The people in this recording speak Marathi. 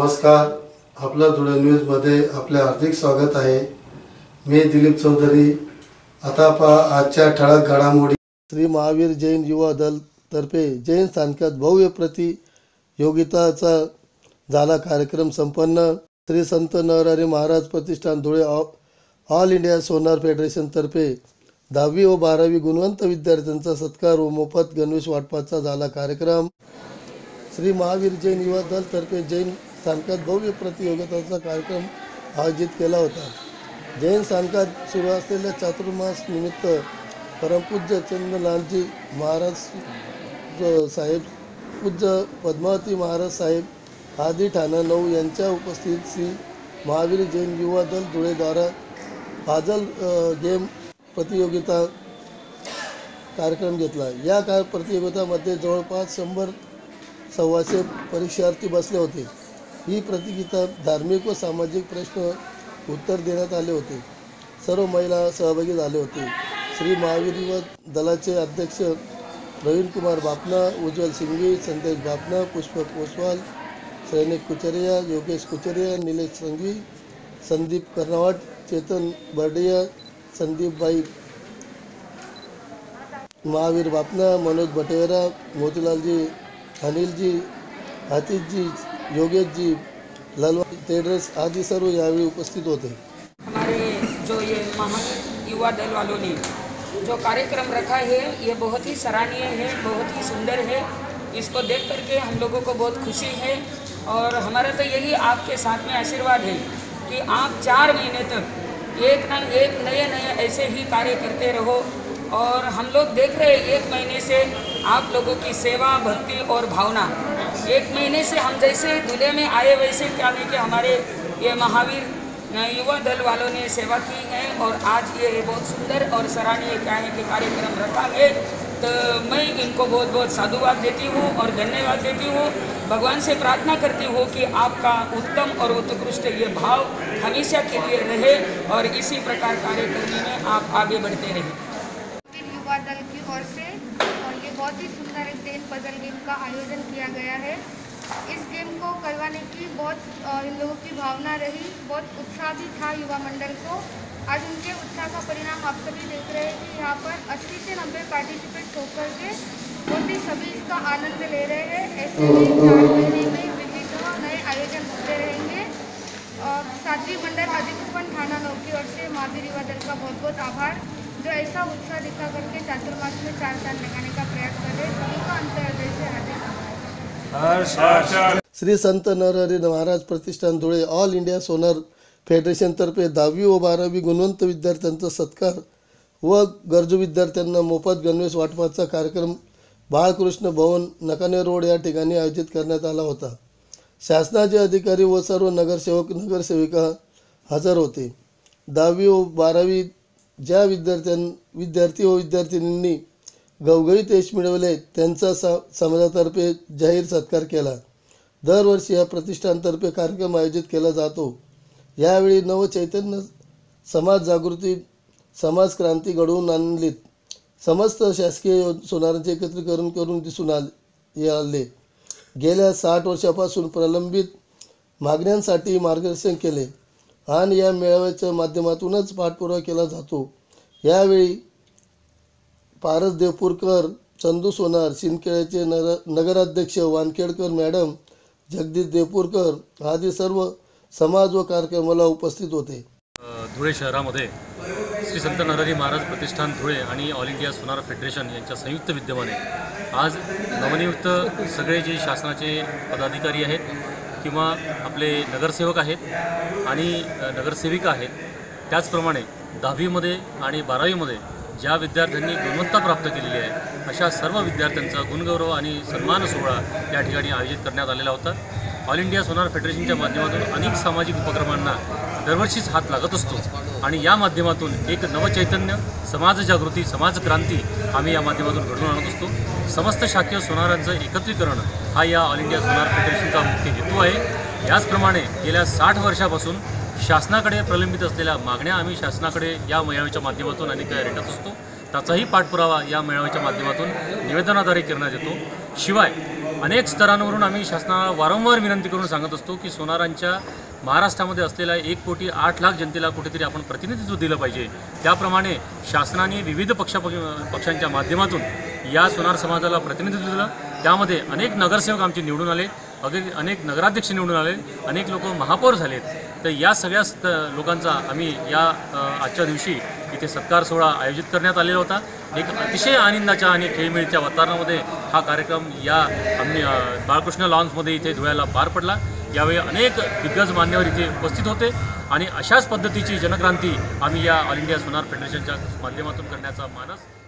नमस्कार. आपलं धुळे न्यूजमध्ये आपले हार्दिक स्वागत आहे. मी दिलीप चौधरी. आता पहा आजच्या ठळक घडामोडी. श्री महावीर जैन युवा दल तर्फे जैन स्थानकात भव्य प्रतियोगिताचा झाला कार्यक्रम संपन्न. श्री संत नरहरी महाराज प्रतिष्ठान Dhule all India Sonar federation तर्फे दहावी व बारावी गुणवंत विद्यार्थ्यांचा सत्कार व मोफत गणवेश वाटपाचा झाला कार्यक्रम. श्री महावीर जैन युवा दल तर्फे जैन स्थानकात भव्य प्रतियोगिताचा कार्यक्रम आयोजित केला होता. जैन स्थानकात सुरू असलेल्या चातुर्मास निमित्त परमपूज्य चंद्रलालजी महाराज साहेब पूज्य पद्मावती महाराज साहेब आदी ठाणा नऊ यांच्या उपस्थित श्री महावीर जैन युवा दल धुळेद्वारा फाजल गेम प्रतियोगिता कार्यक्रम घेतला. या का प्रतियोगितामध्ये जवळपास शंभर सव्वाशे परीक्षार्थी बसले होते. ही प्रतियोगिता धार्मिक व सामाजिक प्रश्न उत्तर देण्यात आले होते. सर्व महिला सहभागी झाले होते. श्री महावीर व दलाचे अध्यक्ष प्रवीण कुमार बापना उज्ज्वल सिंघी संदेश बापना पुष्पक ओसवाल सैनिक कुचरिया योगेश कुचरिया निलेश संघवी संदीप कर्नावाट चेतन बर्डिया संदीपबाई महावीर बापना मनोज बटेरा मोतीलालजी अनिलजी आतिशजी योगेशजी लालवा ट्रेडर्स आदि सर्व यावेळी उपस्थित होते. हमारे जो ये महान युवा दल वालों ने, जो कार्यक्रम रखा है, ये बहुत ही सराहनीय है, बहुत ही सुंदर है। इसको देख करके हम लोगों को बहुत खुशी है। और हमारा तो यही आपके साथ में आशीर्वाद है कि आप चार महीने तक एक न एक नए नए ऐसे ही कार्य करते रहो। और हम लोग देख रहे हैं, एक महीने से आप लोगों की सेवा, भक्ति और भावना एक महीने से हम जैसे दूल्हे में आए, वैसे क्या है कि हमारे ये महावीर युवा दल वालों ने सेवा की है और आज ये बहुत सुंदर और सराहनीय क्या है कि कार्यक्रम रखा है। तो मैं इनको बहुत बहुत साधुवाद देती हूँ और धन्यवाद देती हूँ। भगवान से प्रार्थना करती हूँ कि आपका उत्तम और उत्कृष्ट ये भाव हमेशा के लिए रहे और इसी प्रकार कार्य करने में आप आगे बढ़ते रहें फिर युवा दल की ओर से और ये बहुत ही सुंदर एक जैन पजल गेम का आयोजन किया गया है। इस गेम को करवाने की बहुत इन लोगों की भावना रही। बहुत उत्साह भी था युवा मंडल को। आज उनके उत्साह का परिणाम आप सभी देख रहे हैं कि यहाँ पर 80 से 90 पार्टिसिपेट होकर के बहुत ही सभी इसका आनंद ले रहे हैं। ऐसे ही चार महीने में विविध नए आयोजन होते रहेंगे। और सातवीं मंडल अधिकृपन थाना नौ की ओर से महावीर युवा दल का बहुत बहुत आभार, जो ऐसा उत्साह दिखा करके चातुर्मास में चार साल लगाने का प्रयास कर रहे हैं। सभी का अंतर्हृदय से हार्दिक श्री संत नरहरी महाराज प्रतिष्ठान धुळे ऑल इंडिया सोनार फेडरेशनतर्फे दहावी व बारावी गुणवंत विद्यार्थ्यांचा सत्कार व गरजू विद्यार्थ्यांना मोफत गणवेश वाटपाचा कार्यक्रम बाळकृष्ण भवन नकाने रोड या ठिकाणी आयोजित करण्यात आला होता. शासनाचे अधिकारी व सर्व नगरसेवक नगरसेविका हजर होते. दहावी व बारावी ज्या विद्यार्थ्यां विद्यार्थी व विद्यार्थिनींनी गवगळीत यश मिळवले त्यांचा सा समाजातर्फे जाहीर सत्कार केला. दरवर्षी या प्रतिष्ठानतर्फे कार्यक्रम आयोजित केला जातो. यावेळी नवचैतन्य समाज जागृती समाज क्रांती घडवून आणलीत. समस्त शासकीय यो- सोनारांचे एकत्रीकरण करून दिसून आले आले. गेल्या साठ वर्षापासून प्रलंबित मागण्यांसाठी मार्गदर्शन केले. आणि या मेळाव्याच्या माध्यमातूनच पाठपुरावा केला जातो. यावेळी पारस देवपूरकर चंदू सोनार शिंदखेड्याचे नगर नगराध्यक्ष वानखेडकर मॅडम जगदीश देवपूरकर आदी सर्व समाज व कार्यक्रमाला उपस्थित होते. धुळे शहरामध्ये श्री संत नरहरी महाराज प्रतिष्ठान धुळे आणि ऑल इंडिया सोनार फेडरेशन यांच्या संयुक्त विद्यमाने आज नवनियुक्त सगळे जे शासनाचे पदाधिकारी आहेत किंवा आपले नगरसेवक आहेत आणि नगरसेविका आहेत त्याचप्रमाणे दहावीमध्ये आणि बारावीमध्ये ज्या विद्यार्थ्यांनी गुणवत्ता प्राप्त केलेली आहे अशा सर्व विद्यार्थ्यांचा गुणगौरव आणि सन्मान सोहळा या ठिकाणी आयोजित करण्यात आलेला होता. ऑल इंडिया सोनार फेडरेशनच्या माध्यमातून अनेक सामाजिक उपक्रमांना दरवर्षीच हात लागत असतो आणि या माध्यमातून एक नवचैतन्य समाजजागृती समाजक्रांती आम्ही या माध्यमातून घडवून आणत असतो. समस्त शाखीय सोनारांचं एकत्रीकरण हा या ऑल इंडिया सोनार फेडरेशनचा मुख्य हेतू आहे. याचप्रमाणे गेल्या साठ वर्षापासून शासनाकडे प्रलंबित असलेल्या मागण्या आम्ही शासनाकडे या मेळाव्याच्या माध्यमातून अनेक वेळा रेटत असतो. त्याचाही पाठपुरावा या मेळाव्याच्या माध्यमातून निवेदनाद्वारे करण्यात येतो. शिवाय अनेक स्तरांवरून आम्ही शासनाला वारंवार विनंती करून सांगत असतो की सोनारांच्या महाराष्ट्रामध्ये असलेल्या एक कोटी आठ लाख जनतेला कुठेतरी आपण प्रतिनिधित्व दिलं पाहिजे. त्याप्रमाणे शासनाने विविध पक्षा पक्षांच्या माध्यमातून या सोनार समाजाला प्रतिनिधित्व दिलं. त्यामध्ये अनेक नगरसेवक आमचे निवडून आले. अगदी अनेक नगराध्यक्ष निवडून आले अनेक लोक महापौर झालेत. तर या सगळ्या लोकांचा आम्ही या आजच्या दिवशी इथे सत्कार सोहळा आयोजित करण्यात आलेला होता. एक अतिशय आनंदाच्या आणि खेळमेळीच्या वातावरणामध्ये हा कार्यक्रम या आम्ही बाळकृष्ण लॉन्समध्ये इथे धुळ्याला पार पडला. यावेळी अनेक दिग्गज मान्यवर इथे उपस्थित होते आणि अशाच पद्धतीची जनक्रांती आम्ही या ऑल इंडिया सोनार फेडरेशनच्या माध्यमातून करण्याचा मानस